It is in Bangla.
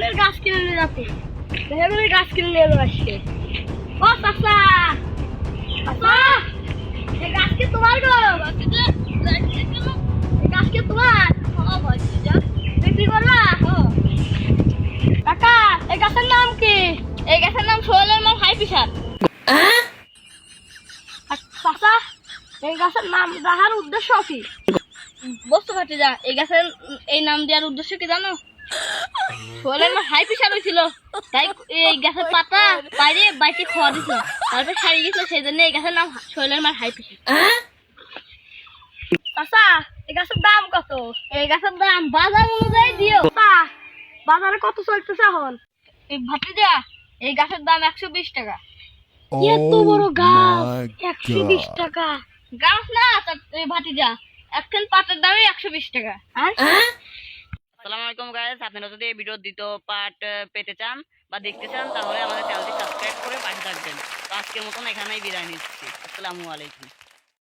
মেহগুলির গাছ কিনে নিয়ে যাচ্ছে। মেহগুলির গাছ কিনে নিয়ে যাব আজকে। ও চাচা চাচা এই গাছ কি তোমার গো? এই গাছ কি তোমার? কাকা এই গাছের নাম কি? এই গাছের নাম এই গাছের নাম উদ্দেশ্য কি? বুঝতে পারছি যা এই গাছের এই নাম দেওয়ার উদ্দেশ্য কি জানো? মাল হাই পিসার হয়েছিল তাই এই গাছের পাতা বাইরে বাইতে খাওয়া দিছিল। তারপর সারিয়ে গেছিল সেই জন্য এই গাছের নাম সোহেলের মাল হাই পিসার চাচা এই গাছের দাম কত? এই গাছের দাম বাজার অনুযায়ী দিও। বাজারে কত চলতেছে এখন? এই ভাতিজা এই গাছের দাম একশো বিশ টাকা। এত বড় গাছ? একশো বিশ টাকা। গাছ না তা- এই ভাতিজা একখান পাটের দামই একশো বিশ টাকা। আসসালামু আলাইকুম গাইস আপনারা যদি এই ভিডিওর দ্বিতীয় পার্ট পেতে চান বা দেখতে চান, তাহলে আমাদের চ্যানেলটি সাবস্ক্রাইব করে পাশে থাকবেন। তো আজকের মতন এখানেই বিদায় নিচ্ছি। আসসালামু আলাইকুম।